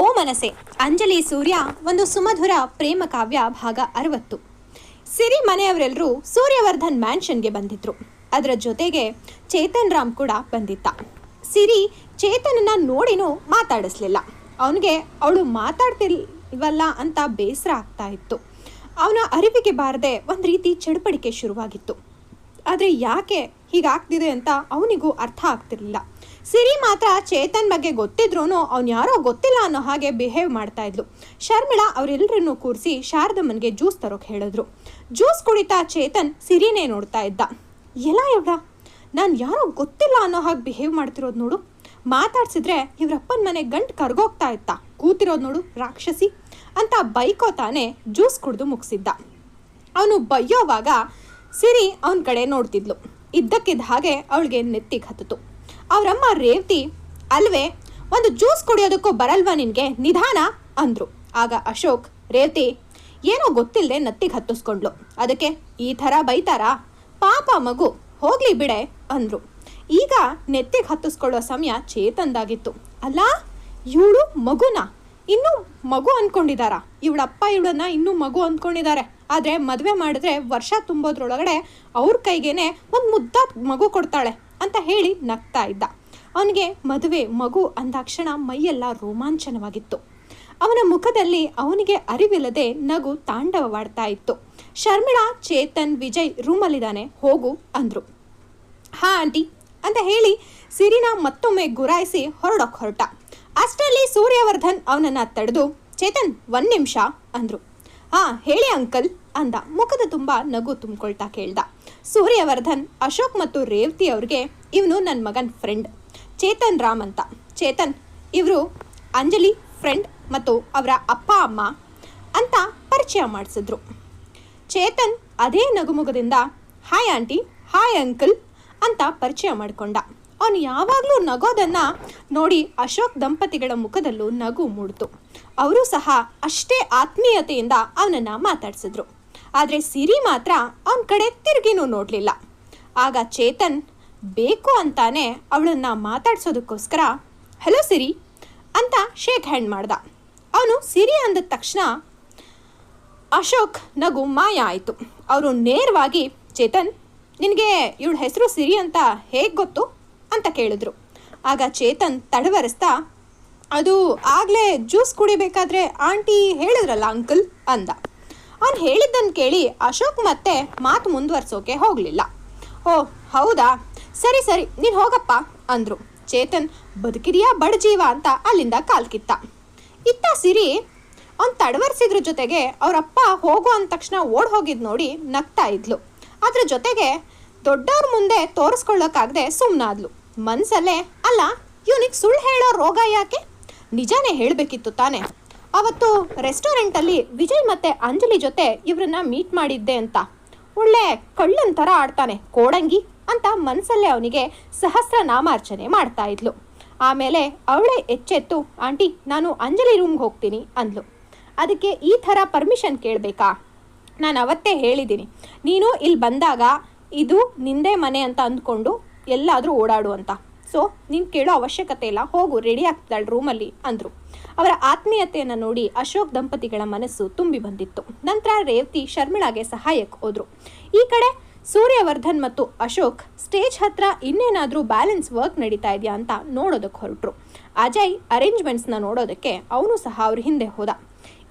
ಓ ಮನಸೆ ಅಂಜಲಿ ಸೂರ್ಯ, ಒಂದು ಸುಮಧುರ ಪ್ರೇಮ ಕಾವ್ಯ ಭಾಗ ಅರವತ್ತು. ಸಿರಿ ಮನೆಯವರೆಲ್ಲರೂ ಸೂರ್ಯವರ್ಧನ್ ಮ್ಯಾನ್ಷನ್ಗೆ ಬಂದಿದ್ರು. ಅದರ ಜೊತೆಗೆ ಚೇತನ್ ರಾಮ್ ಕೂಡ ಬಂದಿದ್ದ. ಸಿರಿ ಚೇತನನ್ನ ನೋಡಿನೂ ಮಾತಾಡಿಸ್ಲಿಲ್ಲ. ಅವನಿಗೆ ಅವಳು ಮಾತಾಡ್ತಿಲ್ವಲ್ಲ ಅಂತ ಬೇಸರ ಆಗ್ತಾ ಇತ್ತು. ಅವನ ಅರಿವಿಗೆ ಬಾರದೆ ಒಂದು ರೀತಿ ಚಡಪಡಿಕೆ ಶುರುವಾಗಿತ್ತು. ಆದರೆ ಯಾಕೆ ಹೀಗಾಗ್ತಿದೆ ಅಂತ ಅವನಿಗೂ ಅರ್ಥ ಆಗ್ತಿರ್ಲಿಲ್ಲ. ಸಿರಿ ಮಾತ್ರ ಚೇತನ್ ಬಗ್ಗೆ ಗೊತ್ತಿದ್ರೂ ಅವ್ನು ಯಾರೋ ಗೊತ್ತಿಲ್ಲ ಅನ್ನೋ ಹಾಗೆ ಬಿಹೇವ್ ಮಾಡ್ತಾ ಇದ್ಲು. ಶರ್ಮಿಳಾ ಅವರೆಲ್ಲರನ್ನೂ ಕೂರಿಸಿ ಶಾರದಮ್ಮನ್ಗೆ ಜ್ಯೂಸ್ ತರೋಕೆ ಹೇಳಿದ್ರು. ಜ್ಯೂಸ್ ಕುಡಿತಾ ಚೇತನ್ ಸಿರಿನೇ ನೋಡ್ತಾ ಇದ್ದ. ಎಲ್ಲ ಇವಡ ನಾನು ಯಾರೋ ಗೊತ್ತಿಲ್ಲ ಅನ್ನೋ ಹಾಗೆ ಬಿಹೇವ್ ಮಾಡ್ತಿರೋದು ನೋಡು. ಮಾತಾಡ್ಸಿದ್ರೆ ಇವರಪ್ಪನ ಮನೆ ಗಂಟು ಕರ್ಗೋಗ್ತಾ ಇತ್ತ. ಕೂತಿರೋದು ನೋಡು ರಾಕ್ಷಸಿ. ಅಂತ ಬೈಕೋ ತಾನೇ ಜ್ಯೂಸ್ ಕುಡಿದು ಮುಗಿಸಿದ್ದ. ಅವನು ಬೈಯೋವಾಗ ಸಿರಿ ಅವನ ಕಡೆ ನೋಡ್ತಿದ್ಲು. ಇದ್ದಕ್ಕಿದ್ದ ಹಾಗೆ ಅವಳಿಗೆ ನೆತ್ತಿಗೆ ಹತ್ತಿತು. ಅವರಮ್ಮ ರೇವತಿ, ಅಲ್ವೇ, ಒಂದು ಜ್ಯೂಸ್ ಕುಡಿಯೋದಕ್ಕೂ ಬರಲ್ವಾ ನಿನಗೆ? ನಿಧಾನ, ಅಂದ್ರು. ಆಗ ಅಶೋಕ್, ರೇವತಿ, ಏನೋ ಗೊತ್ತಿಲ್ಲದೆ ನತ್ತಿಗೆ ಹತ್ತಿಸ್ಕೊಂಡ್ಲು. ಅದಕ್ಕೆ ಈ ಥರ ಬೈತಾರಾ? ಪಾಪ ಮಗು, ಹೋಗ್ಲಿ ಬಿಡೆ, ಅಂದ್ರು. ಈಗ ನೆತ್ತಿಗೆ ಹತ್ತಿಸ್ಕೊಳ್ಳೋ ಸಮಯ ಚೇತಂದಾಗಿತ್ತು ಅಲ್ಲ, ಇವಳು ಮಗುನ? ಇನ್ನೂ ಮಗು ಅನ್ಕೊಂಡಿದಾರ? ಇವಳಪ್ಪ, ಇವಳನ್ನ ಇನ್ನೂ ಮಗು ಅಂದ್ಕೊಂಡಿದ್ದಾರೆ ಆದರೆ ಮದುವೆ ಮಾಡಿದ್ರೆ ವರ್ಷ ತುಂಬೋದ್ರೊಳಗಡೆ ಅವ್ರ ಕೈಗೇನೆ ಒಂದು ಮುದ್ದಾದ ಮಗು ಕೊಡ್ತಾಳೆ. ಅಂತ ಹೇಳಿ ನಗ್ತಾ ಇದ್ದ. ಅವನಿಗೆ ಮದುವೆ, ಮಗು ಅಂದಾಕ್ಷಣ ಮೈಯೆಲ್ಲ ರೋಮಾಂಚನವಾಗಿತ್ತು. ಅವನ ಮುಖದಲ್ಲಿ ಅವನಿಗೆ ಅರಿವಿಲ್ಲದೆ ನಗು ತಾಂಡವವಾಡ್ತಾ ಇತ್ತು. ಶರ್ಮಿಳಾ, ಚೇತನ್, ವಿಜಯ್ ರೂಮಲ್ಲಿದ್ದಾನೆ, ಹೋಗು ಅಂದ್ರು. ಹಾ, ಆಂಟಿ, ಅಂತ ಹೇಳಿ ಸಿರಿನ ಮತ್ತೊಮ್ಮೆ ಗುರಾಯಿಸಿ ಹೊರಡೋಕ್ ಹೊರಟ. ಅಷ್ಟರಲ್ಲಿ ಸೂರ್ಯವರ್ಧನ್ ಅವನನ್ನ ತಡೆದು, ಚೇತನ್ ಒನ್ ನಿಮಿಷ, ಅಂದ್ರು. ಹಾ, ಹೇಳಿ ಅಂಕಲ್, ಅಂದ. ಮುಖದ ತುಂಬ ನಗು ತುಂಬಿಕೊಳ್ತಾ ಕೇಳ್ದ. ಸೂರ್ಯವರ್ಧನ್, ಅಶೋಕ್ ಮತ್ತು ರೇವತಿ ಅವ್ರಿಗೆ ಇವನು ನನ್ನ ಮಗನ ಫ್ರೆಂಡ್ ಚೇತನ್ ರಾಮ್ ಅಂತ. ಚೇತನ್, ಇವರು ಅಂಜಲಿ ಫ್ರೆಂಡ್ ಮತ್ತು ಅವರ ಅಪ್ಪ, ಅಮ್ಮ ಅಂತ ಪರಿಚಯ ಮಾಡಿಸಿದ್ರು. ಚೇತನ್ ಅದೇ ನಗುಮುಗದಿಂದ ಹಾಯ್ ಆಂಟಿ ಹಾಯ್ ಅಂಕಲ್ ಅಂತ ಪರಿಚಯ ಮಾಡಿಕೊಂಡ. ಅವನು ಯಾವಾಗಲೂ ನಗೋದನ್ನು ನೋಡಿ ಅಶೋಕ್ ದಂಪತಿಗಳ ಮುಖದಲ್ಲೂ ನಗು ಮೂಡಿತು. ಅವರು ಸಹ ಅಷ್ಟೇ ಆತ್ಮೀಯತೆಯಿಂದ ಅವನನ್ನು ಮಾತಾಡ್ಸಿದ್ರು. ಆದರೆ ಸಿರಿ ಮಾತ್ರ ಅವನ ಕಡೆ ತಿರುಗಿನೂ ನೋಡಲಿಲ್ಲ. ಆಗ ಚೇತನ್, ಬೇಕು ಅಂತಾನೆ ಅವಳನ್ನು ಮಾತಾಡ್ಸೋದಕ್ಕೋಸ್ಕರ, ಹಲೋ ಸಿರಿ ಅಂತ ಶೇಕ್ ಹ್ಯಾಂಡ್ ಮಾಡ್ದ. ಅವನು ಸಿರಿ ಅಂದ ತಕ್ಷಣ, ಅಶೋಕ್, ನಗು ಮಾಯ ಆಯಿತು. ಅವರು ನೇರವಾಗಿ, ಚೇತನ್, ನಿನಗೆ ಇವಳ ಹೆಸರು ಸಿರಿ ಅಂತ ಹೇಗೆ ಗೊತ್ತು? ಅಂತ ಕೇಳಿದ್ರು. ಆಗ ಚೇತನ್ ತಡವರಿಸ್ತಾ, ಅದು ಆಗಲೇ ಜ್ಯೂಸ್ ಕುಡಿಬೇಕಾದ್ರೆ ಆಂಟಿ ಹೇಳಿದ್ರಲ್ಲ ಅಂಕಲ್, ಅಂದ. ಅವನು ಹೇಳಿದ್ದನ್ನು ಕೇಳಿ ಅಶೋಕ್ ಮತ್ತೆ ಮಾತು ಮುಂದುವರ್ಸೋಕೆ ಹೋಗಲಿಲ್ಲ. ಓ, ಹೌದಾ? ಸರಿ ಸರಿ, ನೀನು ಹೋಗಪ್ಪ, ಅಂದರು. ಚೇತನ್, ಬದುಕಿದೆಯಾ ಬಡಜೀವ ಅಂತ ಅಲ್ಲಿಂದ ಕಾಲ್ಕಿತ್ತ ಇತ್ತ ಸಿರಿ, ಅವ್ನು ತಡವರ್ಸಿದ್ರ ಜೊತೆಗೆ ಅವರಪ್ಪ ಹೋಗು ಅಂದ ತಕ್ಷಣ ಓಡ್ ಹೋಗಿದ್ ನೋಡಿ ನಗ್ತಾ ಇದ್ಲು. ಅದ್ರ ಜೊತೆಗೆ ದೊಡ್ಡವ್ರ ಮುಂದೆ ತೋರಿಸ್ಕೊಳ್ಳೋಕ್ಕಾಗದೆ ಸುಮ್ಮನಾದ್ಲು ಮನ್ಸಲ್ಲೇ, ಅಲ್ಲ, ಇವನಿಗೆ ಸುಳ್ಳು ಹೇಳೋ ರೋಗ ಯಾಕೆ? ನಿಜಾನೇ ಹೇಳಬೇಕಿತ್ತು ತಾನೆ. ಅವತ್ತು ರೆಸ್ಟೋರೆಂಟಲ್ಲಿ ವಿಜಯ್ ಮತ್ತೆ ಅಂಜಲಿ ಜೊತೆ ಇವ್ರನ್ನ ಮೀಟ್ ಮಾಡಿದ್ದೆ ಅಂತ. ಒಳ್ಳೆ ಕಳ್ಳನ್ ಥರ ಆಡ್ತಾನೆ, ಕೋಡಂಗಿ ಅಂತ ಮನಸ್ಸಲ್ಲೇ ಅವನಿಗೆ ಸಹಸ್ರ ನಾಮಾರ್ಚನೆ ಮಾಡ್ತಾ ಇದ್ಲು. ಆಮೇಲೆ ಅವಳೇ ಎಚ್ಚೆತ್ತು, ಆಂಟಿ, ನಾನು ಅಂಜಲಿ ರೂಮ್ಗೆ ಹೋಗ್ತೀನಿ, ಅಂದ್ಲು. ಅದಕ್ಕೆ ಈ ಥರ ಪರ್ಮಿಷನ್ ಕೇಳಬೇಕಾ? ನಾನು ಅವತ್ತೇ ಹೇಳಿದ್ದೀನಿ ನೀನು ಇಲ್ಲಿ ಬಂದಾಗ ಇದು ನಿಂದೇ ಮನೆ ಅಂತ ಅಂದ್ಕೊಂಡು ಎಲ್ಲಾದರೂ ಓಡಾಡು ಅಂತ. ಸೊ, ನೀನು ಕೇಳೋ ಅವಶ್ಯಕತೆ ಇಲ್ಲ, ಹೋಗು ರೆಡಿ ಆಗ್ತಾಳೆ ರೂಮಲ್ಲಿ ಅಂದರು. ಅವರ ಆತ್ಮೀಯತೆಯನ್ನು ನೋಡಿ ಅಶೋಕ್ ದಂಪತಿಗಳ ಮನಸ್ಸು ತುಂಬಿ ಬಂದಿತ್ತು. ನಂತರ ರೇವತಿ, ಶರ್ಮಿಳಾಗೆ ಸಹಾಯಕ್ಕೆ ಹೋದರು. ಈ ಕಡೆ ಸೂರ್ಯವರ್ಧನ್ ಮತ್ತು ಅಶೋಕ್ ಸ್ಟೇಜ್ ಹತ್ರ ಇನ್ನೇನಾದರೂ ಬ್ಯಾಲೆನ್ಸ್ ವರ್ಕ್ ನಡೀತಾ ಇದೆಯಾ ಅಂತ ನೋಡೋದಕ್ಕೆ ಹೊರಟರು. ಅಜಯ್ ಅರೇಂಜ್ಮೆಂಟ್ಸ್ನ ನೋಡೋದಕ್ಕೆ ಅವನು ಸಹ ಅವ್ರ ಹಿಂದೆ ಹೋದ.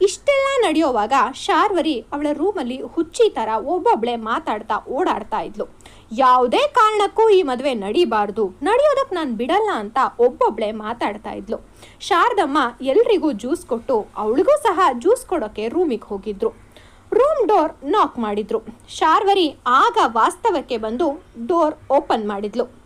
ಇಷ್ಟೆಲ್ಲ ನಡೆಯೋವಾಗ ಶಾರ್ವರಿ ಅವಳ ರೂಮಲ್ಲಿ ಹುಚ್ಚಿ ಥರ ಒಬ್ಬೊಬ್ಳೆ ಮಾತಾಡ್ತಾ ಓಡಾಡ್ತಾ ಇದ್ಲು. ಯಾವುದೇ ಕಾರಣಕ್ಕೂ ಈ ಮದುವೆ ನಡಿಬಾರ್ದು. ನಡೆಯೋದಕ್ಕೆ ನಾನು ಬಿಡಲ್ಲ ಅಂತ ಒಬ್ಬೊಬ್ಳೆ ಮಾತಾಡ್ತಾ ಇದ್ಲು. ಶಾರದಮ್ಮ ಎಲ್ರಿಗೂ ಜ್ಯೂಸ್ ಕೊಟ್ಟು ಅವಳಿಗೂ ಸಹ ಜ್ಯೂಸ್ ಕೊಡೋಕೆ ರೂಮಿಗೆ ಹೋಗಿದ್ರು. ರೂಮ್ ಡೋರ್ ನಾಕ್ ಮಾಡಿದ್ರು. ಶಾರ್ವರಿ ಆಗ ವಾಸ್ತವಕ್ಕೆ ಬಂದು ಡೋರ್ ಓಪನ್ ಮಾಡಿದ್ಲು.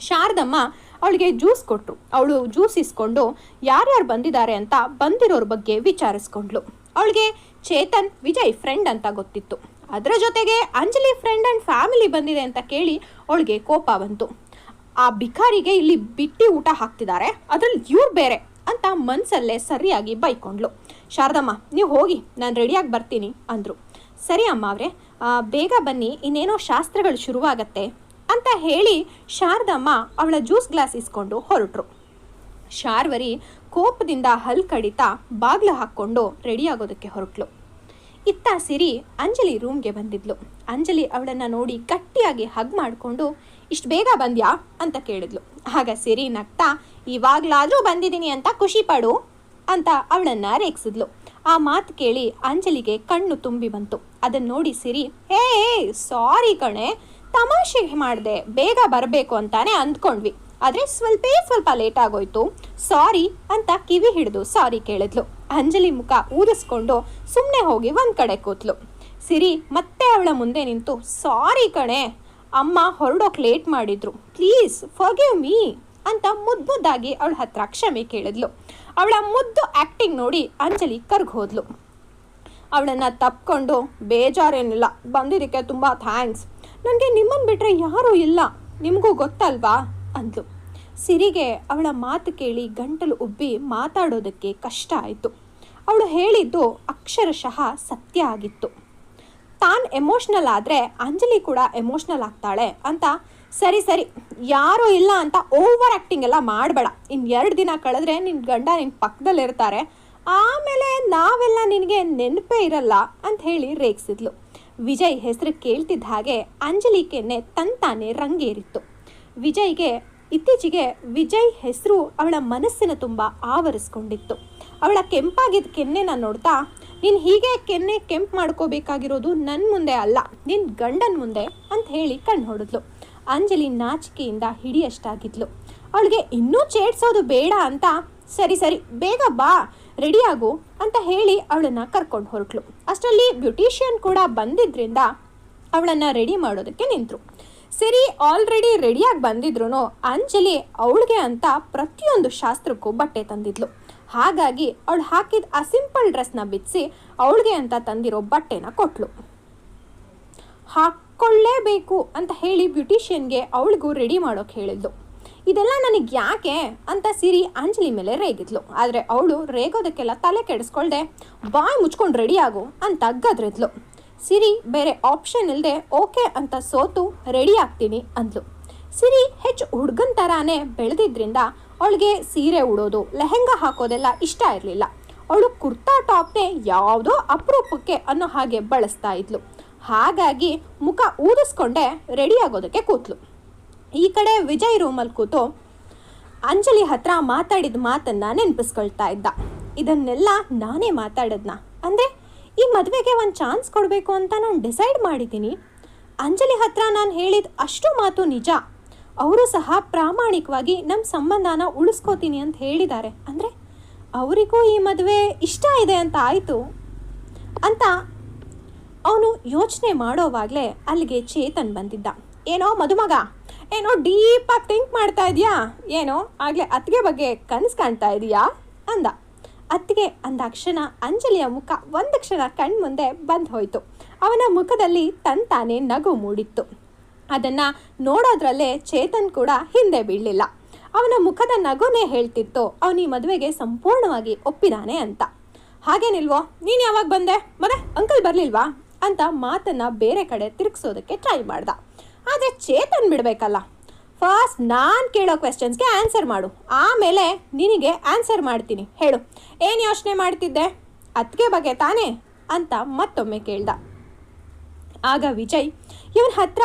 ಶಾರದಮ್ಮ ಅವಳಿಗೆ ಜ್ಯೂಸ್ ಕೊಟ್ಟರು ಅವಳು ಜ್ಯೂಸ್ ಇಸ್ಕೊಂಡು ಯಾರ್ಯಾರು ಬಂದಿದ್ದಾರೆ ಅಂತ ಬಂದಿರೋರ ಬಗ್ಗೆ ವಿಚಾರಿಸ್ಕೊಂಡ್ಳು. ಅವಳಿಗೆ ಚೇತನ್, ವಿಜಯ್ ಫ್ರೆಂಡ್ ಅಂತ ಗೊತ್ತಿತ್ತು. ಅದರ ಜೊತೆಗೆ ಅಂಜಲಿ ಫ್ರೆಂಡ್ ಆ್ಯಂಡ್ ಫ್ಯಾಮಿಲಿ ಬಂದಿದೆ ಅಂತ ಕೇಳಿ ಅವಳಿಗೆ ಕೋಪ ಬಂತು. ಆ ಭಿಕಾರಿಗೆ ಇಲ್ಲಿ ಬಿಟ್ಟಿ ಊಟ ಹಾಕ್ತಿದ್ದಾರೆ. ಅದ್ರಲ್ಲಿ ಇವ್ರು ಬೇರೆ ಅಂತ ಮನ್ಸಲ್ಲೇ ಸರಿಯಾಗಿ ಬೈಕೊಂಡ್ಳು. ಶಾರದಮ್ಮ, ನೀವು ಹೋಗಿ, ನಾನು ರೆಡಿಯಾಗಿ ಬರ್ತೀನಿ ಅಂದರು. ಸರಿ ಅಮ್ಮ ಅವರೇ ಬೇಗ ಬನ್ನಿ, ಇನ್ನೇನೋ ಶಾಸ್ತ್ರಗಳು ಶುರುವಾಗತ್ತೆ. ಅಂತ ಹೇಳಿ ಶಾರದಮ್ಮ ಅವಳ ಜ್ಯೂಸ್ ಗ್ಲಾಸ್ ಇಸ್ಕೊಂಡು ಹೊರಟರು. ಶಾರ್ವರಿ ಕೋಪದಿಂದ ಹಲ್ ಕಡಿತ ಬಾಗ್ಲು ಹಾಕ್ಕೊಂಡು ರೆಡಿ ಆಗೋದಕ್ಕೆ ಹೊರಟ್ಲು. ಇತ್ತ ಸಿರಿ ಅಂಜಲಿ ರೂಮ್ಗೆ ಬಂದಿದ್ಲು. ಅಂಜಲಿ ಅವಳನ್ನ ನೋಡಿ ಗಟ್ಟಿಯಾಗಿ ಹಗ್ ಮಾಡಿಕೊಂಡು, ಇಷ್ಟು ಬೇಗ ಬಂದ್ಯಾ? ಅಂತ ಕೇಳಿದ್ಲು. ಆಗ ಸಿರಿ ನಗ್ತಾ, ಇವಾಗಲಾದರೂ ಬಂದಿದ್ದೀನಿ ಅಂತ ಖುಷಿ ಪಡು ಅಂತ ಅವಳನ್ನ ರೇಗಿಸಿದ್ಲು. ಆ ಮಾತು ಕೇಳಿ ಅಂಜಲಿಗೆ ಕಣ್ಣು ತುಂಬಿ ಬಂತು. ಅದನ್ನ ನೋಡಿ ಸಿರಿ ಹೇ ಸಾರಿ ಕಣೆ. ತಮಾಷೆಗೆ ಮಾಡಿದೆ ಬೇಗ ಬರಬೇಕು ಅಂತಾನೆ ಅಂದ್ಕೊಂಡ್ವಿ. ಆದರೆ ಸ್ವಲ್ಪೇ ಸ್ವಲ್ಪ ಲೇಟ್ ಆಗೋಯ್ತು. ಸಾರಿ ಅಂತ ಕಿವಿ ಹಿಡಿದು ಸಾರಿ ಕೇಳಿದ್ಲು. ಅಂಜಲಿ ಮುಖ ಊದಿಸ್ಕೊಂಡು ಸುಮ್ಮನೆ ಹೋಗಿ ಒಂದು ಕಡೆ ಕೂತ್ಲು. ಸಿರಿ, ಮತ್ತೆ ಅವಳ ಮುಂದೆ ನಿಂತು, ಸಾರಿ ಕಣೆ, ಅಮ್ಮ ಹೊರಡೋಕ್ ಲೇಟ್ ಮಾಡಿದ್ರು. ಪ್ಲೀಸ್, ಫಾರ್ಗಿವ್ ಮೀ ಅಂತ ಮುದ್ದು ಮುದ್ದಾಗಿ ಅವಳ ಹತ್ರ ಕ್ಷಮೆ ಕೇಳಿದ್ಲು. ಅವಳ ಮುದ್ದು ಆಕ್ಟಿಂಗ್ ನೋಡಿ ಅಂಜಲಿ ಕರ್ಗೋದ್ಲು ಅವಳನ್ನ ತಪ್ಕೊಂಡು ಬೇಜಾರೇನಿಲ್ಲ. ಬಂದಿದ್ದಕ್ಕೆ ತುಂಬ ಥ್ಯಾಂಕ್ಸ್. ನನಗೆ ನಿಮ್ಮನ್ನು ಬಿಟ್ಟರೆ ಯಾರೂ ಇಲ್ಲ. ನಿಮಗೂ ಗೊತ್ತಲ್ವಾ? ಅಂದ್ಲು. ಸಿರಿಗೆ ಅವಳ ಮಾತು ಕೇಳಿ ಗಂಟಲು ಉಬ್ಬಿ ಮಾತಾಡೋದಕ್ಕೆ ಕಷ್ಟ ಆಯಿತು. ಅವಳು ಹೇಳಿದ್ದು ಅಕ್ಷರಶಃ ಸತ್ಯ ಆಗಿತ್ತು. ತಾನು ಎಮೋಷ್ನಲ್ ಆದರೆ ಅಂಜಲಿ ಕೂಡ ಎಮೋಷ್ನಲ್ ಆಗ್ತಾಳೆ ಅಂತ ಸರಿ ಸರಿ, ಯಾರೂ ಇಲ್ಲ ಅಂತ ಓವರ್ ಆ್ಯಕ್ಟಿಂಗ್ ಎಲ್ಲ ಮಾಡಬೇಡ. ಇನ್ನು ಎರಡು ದಿನ ಕಳೆದ್ರೆ ನಿನ್ನ ಗಂಡ ನಿನ್ನ ಪಕ್ಕದಲ್ಲಿರ್ತಾರೆ ಆಮೇಲೆ ನಾವೆಲ್ಲ ನಿನಗೆ ನೆನಪೇ ಇರಲ್ಲ ಅಂತ ಹೇಳಿ ರೇಗಿಸಿದ್ಲು. ವಿಜಯ್ ಹೆಸರು ಕೇಳ್ತಿದ್ದ ಹಾಗೆ ಅಂಜಲಿ ಕೆನ್ನೆ ತಂತಾನೆ ರಂಗೇರಿತ್ತು. ವಿಜಯ್ಗೆ ಇತ್ತೀಚೆಗೆ ವಿಜಯ್ ಹೆಸರು ಅವಳ ಮನಸ್ಸಿನ ತುಂಬ ಆವರಿಸ್ಕೊಂಡಿತ್ತು. ಅವಳ ಕೆಂಪಾಗಿದ್ದ ಕೆನ್ನೆನ ನೋಡ್ತಾ, ನೀನು ಹೀಗೆ ಕೆನ್ನೆ ಕೆಂಪು ಮಾಡ್ಕೋಬೇಕಾಗಿರೋದು ನನ್ನ ಮುಂದೆ ಅಲ್ಲ ನಿನ್ನ ಗಂಡನ ಮುಂದೆ ಅಂತ ಹೇಳಿ ಕಣ್ಣು ಹೊಡೆದ್ಲು. ಅಂಜಲಿ ನಾಚಿಕೆಯಿಂದ ಹಿಡಿಯಷ್ಟಾಗಿದ್ಲು. ಅವಳಿಗೆ ಇನ್ನೂ ಚೇಡ್ಸೋದು ಬೇಡ ಅಂತ ಸರಿ ಸರಿ, ಬೇಗ ಬಾ ರೆಡಿಯಾಗು ಅಂತ ಹೇಳಿ ಅವಳನ್ನ ಕರ್ಕೊಂಡು ಹೊರಟ್ಲು. ಅಷ್ಟರಲ್ಲಿ ಬ್ಯೂಟಿಷಿಯನ್ ಕೂಡ ಬಂದಿದ್ರಿಂದ ಅವಳನ್ನ ರೆಡಿ ಮಾಡೋದಕ್ಕೆ ನಿಂತರು. ಸರಿ ಆಲ್ರೆಡಿ ರೆಡಿಯಾಗಿ ಬಂದಿದ್ರು ಅಂಜಲಿ ಅವಳಿಗೆ ಅಂತ ಪ್ರತಿಯೊಂದು ಶಾಸ್ತ್ರಕ್ಕೂ ಬಟ್ಟೆ ತಂದಿದ್ಲು. ಹಾಗಾಗಿ ಅವಳು ಹಾಕಿದ ಆ ಸಿಂಪಲ್ ಡ್ರೆಸ್ನ ಬಿಚ್ಚಿ ಅವಳಿಗೆ ಅಂತ ತಂದಿರೋ ಬಟ್ಟೆನ ಕೊಟ್ಲು. ಹಾಕ್ಕೊಳ್ಳೇಬೇಕು ಅಂತ ಹೇಳಿ ಬ್ಯೂಟಿಷಿಯನ್ಗೆ ಅವಳಿಗೂ ರೆಡಿ ಮಾಡೋಕೆ ಹೇಳಿದ್ಲು. ಇದೆಲ್ಲ ನನಗೆ ಯಾಕೆ ಅಂತ ಸಿರಿ ಅಂಜಲಿ ಮೇಲೆ ರೇಗಿದ್ಲು. ಆದರೆ ಅವಳು ರೇಗೋದಕ್ಕೆಲ್ಲ ತಲೆ ಕೆಡಿಸ್ಕೊಳ್ದೆ, ಬಾಯ್ ಮುಚ್ಕೊಂಡು ರೆಡಿ ಆಗು ಅಂತ ಗದ್ರಿದ್ಲು. ಸಿರಿ ಬೇರೆ ಆಪ್ಷನ್ ಇಲ್ಲದೆ ಓಕೆ ಅಂತ ಸೋತು ರೆಡಿ ಆಗ್ತೀನಿ ಅಂದ್ಲು. ಸಿರಿ ಹೆಚ್ಚು ಹುಡುಗನ ಥರಾನೇ ಬೆಳೆದಿದ್ದರಿಂದ ಅವಳಿಗೆ ಸೀರೆ ಉಡೋದು, ಲೆಹೆಂಗಾ ಹಾಕೋದೆಲ್ಲ ಇಷ್ಟ ಇರಲಿಲ್ಲ. ಅವಳು ಕುರ್ತಾ ಟಾಪ್ನೇ ಯಾವುದೋ ಅಪರೂಪಕ್ಕೆ ಅನ್ನೋ ಹಾಗೆ ಬಳಸ್ತಾ ಇದ್ಲು. ಹಾಗಾಗಿ ಮುಖ ಊದಿಸ್ಕೊಂಡೆ ರೆಡಿ ಆಗೋದಕ್ಕೆ ಕೂತ್ಲು. ಈ ಕಡೆ ವಿಜಯ್ ರೂಮಲ್ಲಿ ಕೂತು ಅಂಜಲಿ ಹತ್ರ ಮಾತಾಡಿದ ಮಾತನ್ನ ನೆನಪಿಸ್ಕೊಳ್ತಾ ಇದ್ದ. ಇದನ್ನೆಲ್ಲ ನಾನೇ ಮಾತಾಡದ್ನ? ಅಂದರೆ ಈ ಮದುವೆಗೆ ಒಂದು ಚಾನ್ಸ್ ಕೊಡಬೇಕು ಅಂತ ನಾನು ಡಿಸೈಡ್ ಮಾಡಿದ್ದೀನಿ. ಅಂಜಲಿ ಹತ್ರ ನಾನು ಹೇಳಿದ ಅಷ್ಟು ಮಾತು ನಿಜ. ಅವರು ಸಹ ಪ್ರಾಮಾಣಿಕವಾಗಿ ನಮ್ಮ ಸಂಬಂಧನ ಉಳಿಸ್ಕೋತೀನಿ ಅಂತ ಹೇಳಿದ್ದಾರೆ. ಅಂದರೆ ಅವರಿಗೂ ಈ ಮದುವೆ ಇಷ್ಟ ಇದೆ ಅಂತ ಆಯಿತು ಅಂತ ಅವನು ಯೋಚನೆ ಮಾಡೋವಾಗಲೇ ಅಲ್ಲಿಗೆ ಚೇತನ್ ಬಂದಿದ್ದ. ಏನೋ ಮದುಮಗ? ಏನೋ ಡೀಪಾಗಿ ಥಿಂಕ್ ಮಾಡ್ತಾ ಇದೆಯಾ? ಏನೋ? ಆಗಲೇ ಅತ್ತಿಗೆ ಬಗ್ಗೆ ಕನಸು ಕಾಣ್ತಾ ಇದೆಯಾ? ಅಂದ. ಅತ್ತಿಗೆ ಅಂದಾಕ್ಷಣ ಅಂಜಲಿಯ ಮುಖ ಒಂದು ಕ್ಷಣ ಕಣ್ಮುಂದೆ ಬಂದು ಹೋಯಿತು. ಅವನ ಮುಖದಲ್ಲಿ ತಂತಾನೆ ನಗು ಮೂಡಿತ್ತು. ಅದನ್ನು ನೋಡೋದ್ರಲ್ಲೇ ಚೇತನ್ ಕೂಡ ಹಿಂದೆ ಬೀಳಲಿಲ್ಲ. ಅವನ ಮುಖದ ನಗುನೇ ಹೇಳ್ತಿತ್ತು, ಅವನು ಈ ಮದುವೆಗೆ ಸಂಪೂರ್ಣವಾಗಿ ಒಪ್ಪಿದಾನೆ ಅಂತ. ಹಾಗೇನಿಲ್ವೋ, ನೀನು ಯಾವಾಗ ಬಂದೆ? ಮತ್ತೆ ಅಂಕಲ್ ಬರಲಿಲ್ವಾ? ಅಂತ ಮಾತನ್ನ ಬೇರೆ ಕಡೆ ತಿರುಗಿಸೋದಕ್ಕೆ ಟ್ರೈ ಮಾಡ್ದ. ಆದರೆ ಚೇತನ್ ಬಿಡಬೇಕಲ್ಲ. ಫಸ್ಟ್ ನಾನು ಕೇಳೋ ಕ್ವೆಶನ್ಸ್ಗೆ ಆನ್ಸರ್ ಮಾಡು. ಆಮೇಲೆ ನಿನಗೆ ಆನ್ಸರ್ ಮಾಡ್ತೀನಿ. ಹೇಳು. ಏನು ಯೋಚನೆ ಮಾಡ್ತಿದ್ದೆ? ಅದಕ್ಕೆ ಬಗ್ಗೆ ತಾನೇ? ಅಂತ ಮತ್ತೊಮ್ಮೆ ಕೇಳ್ದ. ಆಗ ವಿಜಯ್, ಇವನ ಹತ್ರ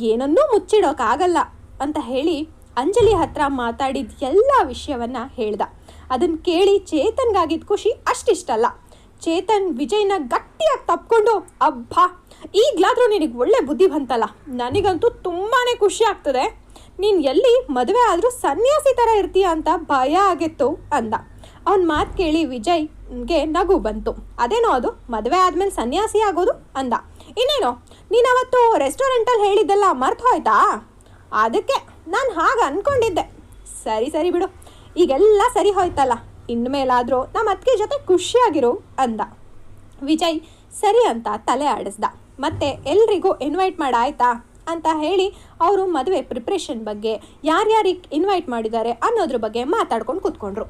ಏನನ್ನೂ ಮುಚ್ಚಿಡೋಕ್ಕಾಗಲ್ಲ ಅಂತ ಹೇಳಿ ಅಂಜಲಿ ಹತ್ರ ಮಾತಾಡಿದ ಎಲ್ಲ ವಿಷಯವನ್ನ ಹೇಳ್ದ. ಅದನ್ನು ಕೇಳಿ ಚೇತನ್ಗಾಗಿದ್ದ ಖುಷಿ ಅಷ್ಟಿಷ್ಟಲ್ಲ. ಚೇತನ್ ವಿಜಯ್ನ ಗಟ್ಟಿಯಾಗಿ ತಪ್ಕೊಂಡು, ಅಬ್ಬಾ ಈಗಲಾದರೂ ನಿನಗೆ ಒಳ್ಳೆ ಬುದ್ಧಿ ಬಂತಲ್ಲ? ನನಗಂತೂ ತುಂಬಾ ಖುಷಿ ಆಗ್ತದೆ. ನೀನು ಎಲ್ಲಿ ಮದುವೆ ಆದರೂ ಸನ್ಯಾಸಿ ಥರ ಇರ್ತೀಯ ಅಂತ ಭಯ ಆಗಿತ್ತು ಅಂದ. ಅವನ ಮಾತು ಕೇಳಿ ವಿಜಯ್ಗೆ ನಗು ಬಂತು. ಅದೇನೋ ಅದು? ಮದುವೆ ಆದಮೇಲೆ ಸನ್ಯಾಸಿ ಆಗೋದು ಅಂದ. ಇನ್ನೇನೋ? ನೀನು ಅವತ್ತು ರೆಸ್ಟೋರೆಂಟಲ್ಲಿ ಹೇಳಿದ್ದೆಲ್ಲ ಮರ್ತು ಹೋಯ್ತಾ ಅದಕ್ಕೆ ನಾನು ಹಾಗೆ ಅಂದ್ಕೊಂಡಿದ್ದೆ ಸರಿ ಸರಿ ಬಿಡು. ಈಗೆಲ್ಲ ಸರಿ ಹೋಯ್ತಲ್ಲ. ಇನ್ಮೇಲಾದರೂ ನಮ್ಮ ಅತ್ತಿಗೆ ಜೊತೆ ಖುಷಿಯಾಗಿರು ಅಂದ. ವಿಜಯ್ ಸರಿ ಅಂತ ತಲೆ ಆಡಿಸ್ದ. ಮತ್ತೆ ಎಲ್ರಿಗೂ ಇನ್ವೈಟ್ ಮಾಡಾಯ್ತಾ ಅಂತ ಹೇಳಿ ಅವರು ಮದುವೆ ಪ್ರಿಪ್ರೇಷನ್ ಬಗ್ಗೆ ಯಾರ್ಯಾರಿಗೆ ಇನ್ವೈಟ್ ಮಾಡಿದ್ದಾರೆ ಅನ್ನೋದ್ರ ಬಗ್ಗೆ ಮಾತಾಡ್ಕೊಂಡು ಕೂತ್ಕೊಂಡ್ರು.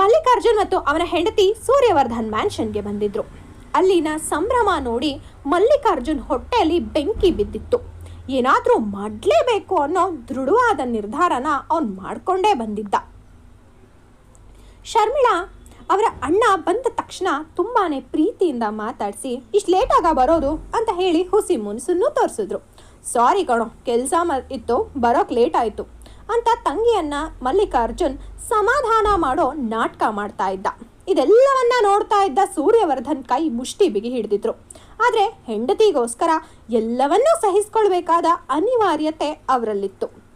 ಮಲ್ಲಿಕಾರ್ಜುನ್ ಮತ್ತು ಅವನ ಹೆಂಡತಿ ಸೂರ್ಯವರ್ಧನ್ ಮ್ಯಾನ್ಷನ್ಗೆ ಬಂದಿದ್ರು. ಅಲ್ಲಿನ ಸಂಭ್ರಮ ನೋಡಿ ಮಲ್ಲಿಕಾರ್ಜುನ್ ಹೊಟ್ಟೆಯಲ್ಲಿ ಬೆಂಕಿ ಬಿದ್ದಿತ್ತು. ಏನಾದರೂ ಮಾಡಲೇಬೇಕು ಅನ್ನೋ ದೃಢವಾದ ನಿರ್ಧಾರನ ಅವನು ಮಾಡ್ಕೊಂಡೇ ಬಂದಿದ್ದ. ಶರ್ಮಿಳಾ ಅವರ ಅಣ್ಣ ಬಂದ ತಕ್ಷಣ ತುಂಬಾನೇ ಪ್ರೀತಿಯಿಂದ ಮಾತಾಡಿಸಿ, ಇಷ್ಟು ಲೇಟಾಗ ಬರೋದು ಅಂತ ಹೇಳಿ ಹುಸಿ ಮುನ್ಸನ್ನು ತೋರಿಸಿದ್ರು. ಸಾರಿ ಕಣೋ, ಕೆಲಸ ಇತ್ತು, ಬರೋಕ್ ಲೇಟ್ ಆಯಿತು ಅಂತ ತಂಗಿಯನ್ನ ಮಲ್ಲಿಕಾರ್ಜುನ್ ಸಮಾಧಾನ ಮಾಡೋ ನಾಟಕ ಮಾಡ್ತಾ ಇದ್ದ. ಇದೆಲ್ಲವನ್ನ ನೋಡ್ತಾ ಇದ್ದ ಸೂರ್ಯವರ್ಧನ್ ಕೈ ಮುಷ್ಟಿ ಬಿಗಿ ಹಿಡಿದಿದ್ರು. ಆದರೆ ಹೆಂಡತಿಗೋಸ್ಕರ ಎಲ್ಲವನ್ನೂ ಸಹಿಸ್ಕೊಳ್ಬೇಕಾದ ಅನಿವಾರ್ಯತೆ ಅವರಲ್ಲಿತ್ತು.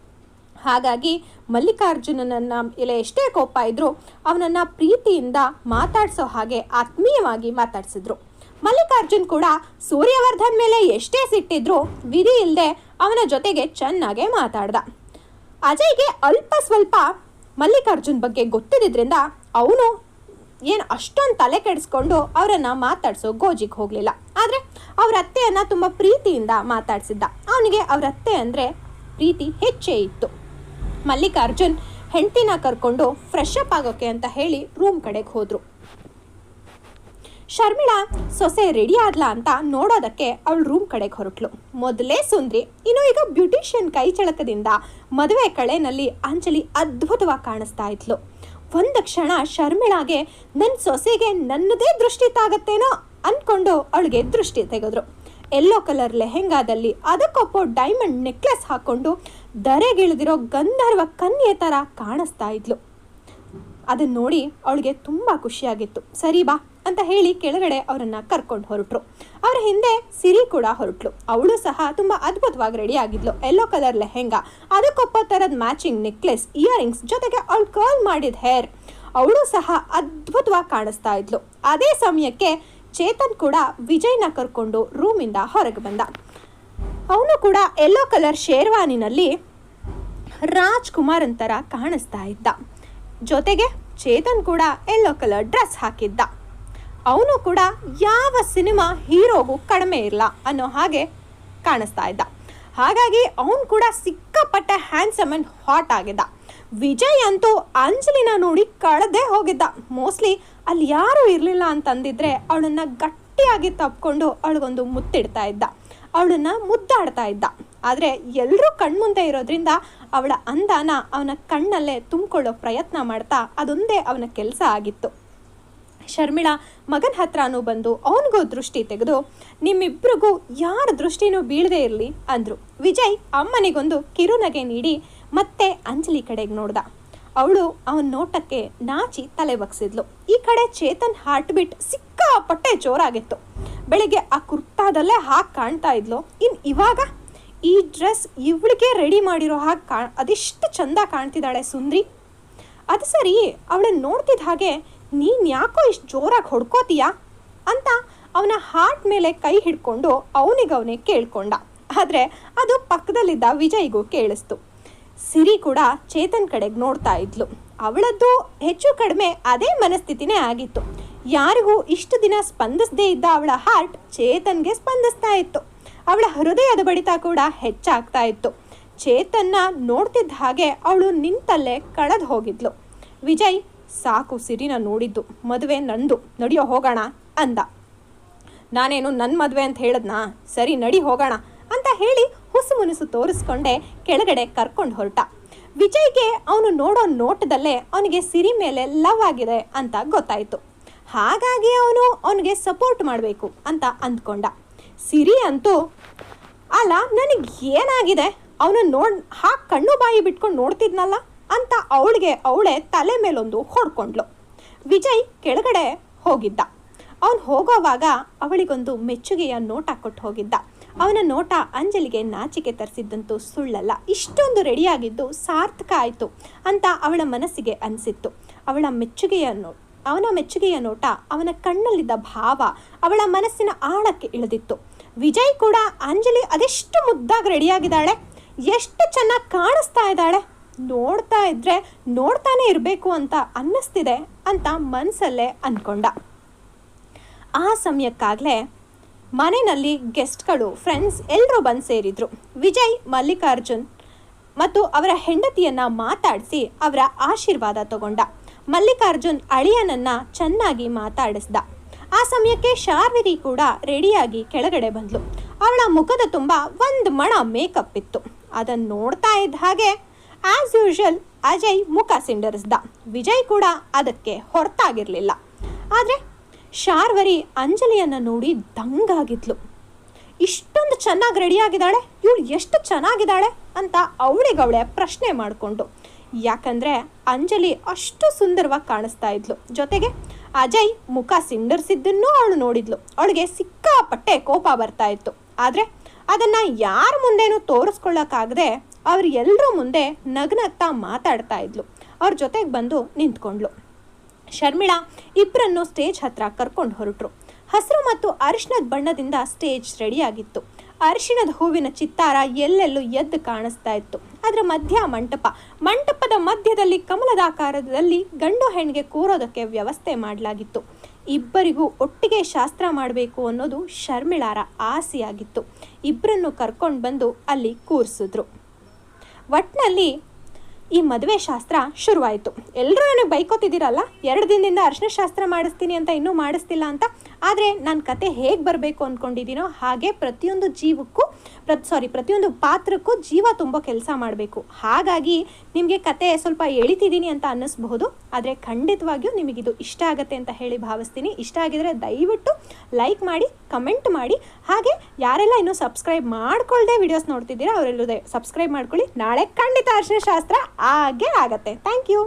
ಹಾಗಾಗಿ ಮಲ್ಲಿಕಾರ್ಜುನನನ್ನ ಎಲೆ ಎಷ್ಟೇ ಕೋಪ ಇದ್ದರೂ ಅವನನ್ನ ಪ್ರೀತಿಯಿಂದ ಮಾತಾಡ್ಸೋ ಹಾಗೆ ಆತ್ಮೀಯವಾಗಿ ಮಾತಾಡ್ಸಿದ್ರು. ಮಲ್ಲಿಕಾರ್ಜುನ್ ಕೂಡ ಸೂರ್ಯವರ್ಧನ್ ಮೇಲೆ ಎಷ್ಟೇ ಸಿಟ್ಟಿದ್ರು ವಿಧಿ ಇಲ್ಲದೆ ಅವನ ಜೊತೆಗೆ ಚೆನ್ನಾಗೆ ಮಾತಾಡ್ದ. ಅಜಯ್ಗೆ ಅಲ್ಪ ಸ್ವಲ್ಪ ಮಲ್ಲಿಕಾರ್ಜುನ್ ಬಗ್ಗೆ ಗೊತ್ತಿದ್ದರಿಂದ ಅವನು ಏನು ಅಷ್ಟೊಂದು ತಲೆ ಕೆಡಿಸ್ಕೊಂಡು ಅವರನ್ನು ಮಾತಾಡ್ಸೋ ಗೋಜಿಗೆ ಹೋಗಲಿಲ್ಲ. ಆದರೆ ಅವರ ಅತ್ತೆಯನ್ನು ತುಂಬ ಪ್ರೀತಿಯಿಂದ ಮಾತಾಡಿಸಿದ್ದ. ಅವನಿಗೆ ಅವ್ರ ಅತ್ತೆ ಅಂದರೆ ಪ್ರೀತಿ ಹೆಚ್ಚೇ ಇತ್ತು. ಮಲ್ಲಿಕಾರ್ಜುನ್ ಹೆಂಡತಿನ ಕರ್ಕೊಂಡು ಫ್ರೆಶ್ ಅಪ್ ಆಗೋಕೆ ಅಂತ ಹೇಳಿ ರೂಮ್ ಕಡೆಗೆ ಹೋದ್ರು. ಶರ್ಮಿಳಾ ಸೊಸೆ ರೆಡಿ ಆದ್ಲಾ ಅಂತ ನೋಡೋದಕ್ಕೆ ಅವಳು ರೂಮ್ ಕಡೆಗೆ ಹೊರಟ್ಲು. ಮೊದಲೇ ಸುಂದ್ರಿ, ಇನ್ನು ಈಗ ಬ್ಯೂಟಿಷಿಯನ್ ಕೈ ಚಳಕದಿಂದ ಮದುವೆ ಕಳೆನಲ್ಲಿ ಅಂಜಲಿ ಅದ್ಭುತವಾಗಿ ಕಾಣಿಸ್ತಾ ಇದ್ಲು. ಒಂದು ಕ್ಷಣ ಶರ್ಮಿಳಾಗೆ ನನ್ನ ಸೊಸೆಗೆ ನನ್ನದೇ ದೃಷ್ಟಿ ತಾಗತ್ತೇನೋ? ಅಂದ್ಕೊಂಡು ಅವಳಿಗೆ ದೃಷ್ಟಿ ತೆಗೆದ್ರು. ಎಲ್ಲೋ ಕಲರ್ ಲೆಹೆಂಗಾದಲ್ಲಿ ಅದಕ್ಕೊಪ್ಪೋ ಡೈಮಂಡ್ ನೆಕ್ಲೆಸ್ ಹಾಕೊಂಡು ದರೆಗಿಳಿದಿರೋ ಗಂಧರ್ವ ಕನ್ಯೆ ಥರ ಕಾಣಿಸ್ತಾ ಇದ್ಲು. ಅದನ್ನು ನೋಡಿ ಅವಳಿಗೆ ತುಂಬ ಖುಷಿಯಾಗಿತ್ತು. ಸರಿ ಬಾ ಅಂತ ಹೇಳಿ ಕೆಳಗಡೆ ಅವರನ್ನು ಕರ್ಕೊಂಡು ಹೊರಟ್ರು. ಅವರ ಹಿಂದೆ ಸಿರಿ ಕೂಡ ಹೊರಟ್ಲು. ಅವಳು ಸಹ ತುಂಬ ಅದ್ಭುತವಾಗಿ ರೆಡಿ ಆಗಿದ್ಲು. ಎಲ್ಲೋ ಕಲರ್ ಲೆಹೆಂಗಾ, ಅದಕ್ಕೊಪ್ಪ ಥರದ ಮ್ಯಾಚಿಂಗ್ ನೆಕ್ಲೆಸ್ ಇಯರಿಂಗ್ಸ್ ಜೊತೆಗೆ ಅವಳು ಕರ್ಲ್ ಮಾಡಿದ ಹೇರ್ ಅವಳು ಸಹ ಅದ್ಭುತವಾಗಿ ಕಾಣಿಸ್ತಾ ಇದ್ಲು. ಅದೇ ಸಮಯಕ್ಕೆ ಚೇತನ್ ಕೂಡ ವಿಜಯ್ನ ಕರ್ಕೊಂಡು ರೂಮಿಂದ ಹೊರಗೆ ಬಂದ. ಅವನು ಕೂಡ ಎಲ್ಲೋ ಕಲರ್ ಶೇರ್ವಾನಿನಲ್ಲಿ ರಾಜ್ಕುಮಾರ್ ಅಂತರ ಕಾಣಿಸ್ತಾ ಇದ್ದ. ಜೊತೆಗೆ ಚೇತನ್ ಕೂಡ ಎಲ್ಲೋ ಕಲರ್ ಡ್ರೆಸ್ ಹಾಕಿದ್ದ. ಅವನು ಕೂಡ ಯಾವ ಸಿನಿಮಾ ಹೀರೋಗೂ ಕಡಿಮೆ ಇರಲ್ಲ ಅನ್ನೋ ಹಾಗೆ ಕಾಣಿಸ್ತಾ ಇದ್ದ. ಹಾಗಾಗಿ ಅವನು ಕೂಡ ಸಿಕ್ಕಾಪಟ್ಟೆ ಹ್ಯಾಂಡ್ಸಮ್ ಆ್ಯಂಡ್ ಹಾಟ್ ಆಗಿದ್ದ. ವಿಜಯ್ ಅಂತೂ ಅಂಜಲಿನ ನೋಡಿ ಕಳೆದೇ ಹೋಗಿದ್ದ. ಮೋಸ್ಟ್ಲಿ ಅಲ್ಲಿ ಯಾರೂ ಇರಲಿಲ್ಲ ಅಂತಂದಿದ್ರೆ ಅವಳನ್ನ ಗಟ್ಟಿಯಾಗಿ ತಪ್ಕೊಂಡು ಅವಳಿಗೊಂದು ಮುತ್ತಿಡ್ತಾ ಇದ್ದ. ಅವಳನ್ನ ಮುದ್ದಾಡ್ತಾ ಇದ್ದ. ಆದರೆ ಎಲ್ಲರೂ ಕಣ್ಮುಂದೆ ಇರೋದ್ರಿಂದ ಅವಳ ಅಂದಾನ ಅವನ ಕಣ್ಣಲ್ಲೇ ತುಂಬಿಕೊಳ್ಳೋ ಪ್ರಯತ್ನ ಮಾಡ್ತಾ ಅದೊಂದೇ ಅವನ ಕೆಲಸ ಆಗಿತ್ತು. ಶರ್ಮಿಳಾ ಮಗನ ಹತ್ರನೂ ಬಂದು ಅವನಿಗೂ ದೃಷ್ಟಿ ತೆಗೆದು, ನಿಮ್ಮಿಬ್ರಿಗೂ ಯಾರ ದೃಷ್ಟಿನೂ ಬೀಳದೆ ಇರಲಿ? ಅಂದ್ರು. ವಿಜಯ್ ಅಮ್ಮನಿಗೊಂದು ಕಿರುನಗೆ ನೀಡಿ ಮತ್ತೆ ಅಂಜಲಿ ಕಡೆಗೆ ನೋಡ್ದ. ಅವಳು ಅವನ ನೋಟಕ್ಕೆ ನಾಚಿ ತಲೆ ಬಗ್ಸಿದ್ಲು. ಈ ಕಡೆ ಚೇತನ್ ಹಾರ್ಟ್ ಬಿಟ್ ಸಿಕ್ಕಾಪಟ್ಟೆ ಜೋರಾಗಿತ್ತು. ಬೆಳಿಗ್ಗೆ ಆ ಕುರ್ತಾದಲ್ಲೇ ಹಾಗೆ ಕಾಣ್ತಾ ಇದ್ಲು. ಇನ್ನು ಇವಾಗ ಈ ಡ್ರೆಸ್ ಇವಳಿಗೆ ರೆಡಿ ಮಾಡಿರೋ ಹಾಗೆ ಕಾ ಅದೆಷ್ಟು ಚಂದ ಕಾಣ್ತಿದ್ದಾಳೆ ಸುಂದ್ರಿ. ಅದು ಸರಿ ಅವಳನ್ನ ನೋಡ್ತಿದ್ದ ಹಾಗೆ ನೀನು ಯಾಕೋ ಇಷ್ಟು ಜೋರಾಗಿ ಹೊಡ್ಕೋತೀಯಾ? ಅಂತ ಅವನ ಹಾರ್ಟ್ ಮೇಲೆ ಕೈ ಹಿಡ್ಕೊಂಡು ಅವನಿಗವನೇ ಕೇಳ್ಕೊಂಡ. ಆದರೆ ಅದು ಪಕ್ಕದಲ್ಲಿದ್ದ ವಿಜಯ್ಗೂ ಕೇಳಿಸ್ತು. ಸಿರಿ ಕೂಡ ಚೇತನ್ ಕಡೆಗೆ ನೋಡ್ತಾ ಇದ್ಲು. ಅವಳದ್ದು ಹೆಚ್ಚು ಕಡಿಮೆ ಅದೇ ಮನಸ್ಥಿತಿನೇ ಆಗಿತ್ತು. ಯಾರಿಗೂ ಇಷ್ಟು ದಿನ ಸ್ಪಂದಿಸದೇ ಇದ್ದ ಅವಳ ಹಾರ್ಟ್ ಚೇತನ್ಗೆ ಸ್ಪಂದಿಸ್ತಾ ಇತ್ತು. ಅವಳ ಹೃದಯದ ಬಡಿತ ಕೂಡ ಹೆಚ್ಚಾಗ್ತಾ ಇತ್ತು. ಚೇತನ್ನ ನೋಡ್ತಿದ್ದ ಹಾಗೆ ಅವಳು ನಿಂತಲ್ಲೇ ಕಳೆದು ಹೋಗಿದ್ಲು. ವಿಜಯ್, ಸಾಕು ಸಿರಿನ ನೋಡಿದ್ದು. ಮದುವೆ ನಂದು. ನಡಿಯೋ ಹೋಗೋಣ ಅಂದ. ನಾನೇನು ನನ್ನ ಮದುವೆ ಅಂತ ಹೇಳದ್ನಾ? ಸರಿ ನಡಿ ಹೋಗೋಣ. ಅಂತ ಹೇಳಿ ಹುಸು ಮುನಿಸು ತೋರಿಸ್ಕೊಂಡೆ ಕೆಳಗಡೆ ಕರ್ಕೊಂಡು ಹೊರಟ. ವಿಜಯ್ಗೆ ಅವನು ನೋಡೋ ನೋಟದಲ್ಲೇ ಅವನಿಗೆ ಸಿರಿ ಮೇಲೆ ಲವ್ ಆಗಿದೆ ಅಂತ ಗೊತ್ತಾಯಿತು. ಹಾಗಾಗಿ ಅವನು ಅವನಿಗೆ ಸಪೋರ್ಟ್ ಮಾಡಬೇಕು ಅಂತ ಅಂದ್ಕೊಂಡ. ಸಿರಿ ಅಂತೂ ಅಲ್ಲ, ನನಗೆ ಏನಾಗಿದೆ? ಅವನು ನೋಡ್ ಹಾ ಕಣ್ಣು ಬಾಯಿ ಬಿಟ್ಕೊಂಡು ನೋಡ್ತಿದ್ನಲ್ಲ ಅಂತ ಅವಳಿಗೆ ಅವಳೆ ತಲೆ ಮೇಲೊಂದು ಹೊಡ್ಕೊಂಡ್ಲು. ವಿಜಯ್ ಕೆಳಗಡೆ ಹೋಗಿದ್ದ. ಅವನು ಹೋಗೋವಾಗ ಅವಳಿಗೊಂದು ಮೆಚ್ಚುಗೆಯ ನೋಟ ಕೊಟ್ಟು ಹೋಗಿದ್ದ. ಅವನ ನೋಟ ಅಂಜಲಿಗೆ ನಾಚಿಕೆ ತರಿಸಿದ್ದಂತೂ ಸುಳ್ಳಲ್ಲ. ಇಷ್ಟೊಂದು ರೆಡಿಯಾಗಿದ್ದು ಸಾರ್ಥಕ ಆಯಿತು ಅಂತ ಅವಳ ಮನಸ್ಸಿಗೆ ಅನಿಸಿತ್ತು. ಅವಳ ಮೆಚ್ಚುಗೆಯ ನೋ, ಅವನ ಮೆಚ್ಚುಗೆಯ ನೋಟ ಅವನ ಕಣ್ಣಲ್ಲಿದ್ದ ಭಾವ ಅವಳ ಮನಸ್ಸಿನ ಆಳಕ್ಕೆ ಇಳಿದಿತ್ತು. ವಿಜಯ್ ಕೂಡ ಅಂಜಲಿ ಅದೆಷ್ಟು ಮುದ್ದಾಗಿ ರೆಡಿಯಾಗಿದ್ದಾಳೆ? ಎಷ್ಟು ಚೆನ್ನಾಗಿ ಕಾಣಿಸ್ತಾ ಇದ್ದಾಳೆ? ನೋಡ್ತಾ ಇದ್ರೆ ನೋಡ್ತಾನೆ ಇರಬೇಕು ಅಂತ ಅನ್ನಿಸ್ತಿದೆ ಅಂತ ಮನಸ್ಸಲ್ಲೇ ಅಂದ್ಕೊಂಡ ಆ ಸಮಯಕ್ಕಾಗಲೇ ಮನೆಯಲ್ಲಿ ಗೆಸ್ಟ್ಗಳು, ಫ್ರೆಂಡ್ಸ್ ಎಲ್ಲರೂ ಬಂದು ಸೇರಿದ್ರು. ವಿಜಯ್, ಮಲ್ಲಿಕಾರ್ಜುನ್ ಮತ್ತು ಅವರ ಹೆಂಡತಿಯನ್ನ ಮಾತಾಡಿಸಿ ಅವರ ಆಶೀರ್ವಾದ ತಗೊಂಡ. ಮಲ್ಲಿಕಾರ್ಜುನ್ ಅಳಿಯನನ್ನ ಚೆನ್ನಾಗಿ ಮಾತಾಡಿಸ್ದ. ಆ ಸಮಯಕ್ಕೆ ಶಾರ್ವಿರಿ ಕೂಡ ರೆಡಿಯಾಗಿ ಕೆಳಗಡೆ ಬಂದ್ಲು. ಅವಳ ಮುಖದ ತುಂಬ ಒಂದು ಮಣ ಮೇಕಪ್ ಇತ್ತು. ಅದನ್ನು ನೋಡ್ತಾ ಇದ್ದ ಹಾಗೆ ಆ್ಯಸ್ ಯೂಶುವಲ್ ಅಜಯ್ ಮುಖ ಸಿಂಡರಿಸ್ದ. ವಿಜಯ್ ಕೂಡ ಅದಕ್ಕೆ ಹೊರತಾಗಿರಲಿಲ್ಲ. ಆದರೆ ಶಾರ್ವರಿ ಅಂಜಲಿಯನ್ನು ನೋಡಿ ದಂಗಾಗಿದ್ಲು. ಇಷ್ಟೊಂದು ಚೆನ್ನಾಗಿ ರೆಡಿಯಾಗಿದ್ದಾಳೆ ಇವಳು ಎಷ್ಟು ಚೆನ್ನಾಗಿದ್ದಾಳೆ ಅಂತ ಅವಳಿಗವಳೆ ಪ್ರಶ್ನೆ ಮಾಡಿಕೊಂಡು. ಯಾಕಂದರೆ ಅಂಜಲಿ ಅಷ್ಟು ಸುಂದರವಾಗಿ ಕಾಣಿಸ್ತಾ ಇದ್ಲು. ಜೊತೆಗೆ ಅಜಯ್ ಮುಖ ಸಿಂಡರ್ಸಿದ್ದನ್ನೂ ಅವಳು ನೋಡಿದ್ಲು. ಅವಳಿಗೆ ಸಿಕ್ಕಾಪಟ್ಟೆ ಕೋಪ ಬರ್ತಾ ಇತ್ತು. ಆದರೆ ಅದನ್ನು ಯಾರ ಮುಂದೆನೂ ತೋರಿಸ್ಕೊಳ್ಳೋಕ್ಕಾಗದೆ ಅವ್ರು ಎಲ್ಲರೂ ಮುಂದೆ ನಗ್ನಗ್ತಾ ಮಾತಾಡ್ತಾ ಇದ್ಲು. ಅವ್ರ ಜೊತೆಗೆ ಬಂದು ನಿಂತ್ಕೊಂಡ್ಲು ಶರ್ಮಿಳಾ ಇಬ್ಬರನ್ನು ಸ್ಟೇಜ್ ಹತ್ರ ಕರ್ಕೊಂಡು ಹೊರಟರು. ಹಸಿರು ಮತ್ತು ಅರಿಶಿಣದ ಬಣ್ಣದಿಂದ ಸ್ಟೇಜ್ ರೆಡಿಯಾಗಿತ್ತು. ಅರಿಶಿಣದ ಹೂವಿನ ಚಿತ್ತಾರ ಎಲ್ಲೆಲ್ಲೂ ಎದ್ದು ಕಾಣಿಸ್ತಾ ಇತ್ತು. ಅದರ ಮಧ್ಯ ಮಂಟಪ. ಮಂಟಪದ ಮಧ್ಯದಲ್ಲಿ ಕಮಲದಾಕಾರದಲ್ಲಿ ಗಂಡು ಹೆಣ್ಣಿಗೆ ಕೂರೋದಕ್ಕೆ ವ್ಯವಸ್ಥೆ ಮಾಡಲಾಗಿತ್ತು. ಇಬ್ಬರಿಗೂ ಒಟ್ಟಿಗೆ ಶಾಸ್ತ್ರ ಮಾಡಬೇಕು ಅನ್ನೋದು ಶರ್ಮಿಳಾರ ಆಸೆಯಾಗಿತ್ತು. ಇಬ್ಬರನ್ನು ಕರ್ಕೊಂಡು ಬಂದು ಅಲ್ಲಿ ಕೂರಿಸಿದ್ರು. ಒಟ್ಟಿನಲ್ಲಿ ಈ ಮದುವೆ ಶಾಸ್ತ್ರ ಶುರುವಾಯಿತು. ಎಲ್ಲರೂ ನನಗೆ ಬೈಕೋತಿದ್ದೀರಲ್ಲ? ಎರಡು ದಿನದಿಂದ ಅರ್ಶನ ಶಾಸ್ತ್ರ ಮಾಡಿಸ್ತೀನಿ ಅಂತ ಇನ್ನೂ ಮಾಡಿಸ್ತಿಲ್ಲ ಅಂತ ಆದರೆ ನನ್ನ ಕತೆ ಹೇಗೆ ಬರಬೇಕು ಅಂದ್ಕೊಂಡಿದ್ದೀನೋ ಹಾಗೆ ಪ್ರತಿಯೊಂದು ಜೀವಕ್ಕೂ ಪ್ರತ್ ಸಾರಿ ಪ್ರತಿಯೊಂದು ಪಾತ್ರಕ್ಕೂ ಜೀವ ತುಂಬೋ ಕೆಲಸ ಮಾಡಬೇಕು. ಹಾಗಾಗಿ ನಿಮಗೆ ಕತೆ ಸ್ವಲ್ಪ ಎಳಿತಿದ್ದೀನಿ ಅಂತ ಅನ್ನಿಸ್ಬಹುದು, ಆದರೆ ಖಂಡಿತವಾಗಿಯೂ ನಿಮಗಿದು ಇಷ್ಟ ಆಗುತ್ತೆ ಅಂತ ಹೇಳಿ ಭಾವಿಸ್ತೀನಿ. ಇಷ್ಟ ಆಗಿದರೆ ದಯವಿಟ್ಟು ಲೈಕ್ ಮಾಡಿ, ಕಮೆಂಟ್ ಮಾಡಿ. ಹಾಗೆ ಯಾರೆಲ್ಲ ಇನ್ನೂ ಸಬ್ಸ್ಕ್ರೈಬ್ ಮಾಡ್ಕೊಳ್ಳದೆ ವಿಡಿಯೋಸ್ ನೋಡ್ತಿದ್ದೀರಾ ಅವರೆಲ್ಲೂ ಸಬ್ಸ್ಕ್ರೈಬ್ ಮಾಡ್ಕೊಳ್ಳಿ. ನಾಳೆ ಖಂಡಿತ ಅರ್ಶನಶಾಸ್ತ್ರ ಶಾಸ್ತ್ರ ಹಾಗೆ ಆಗತ್ತೆ. Thank you.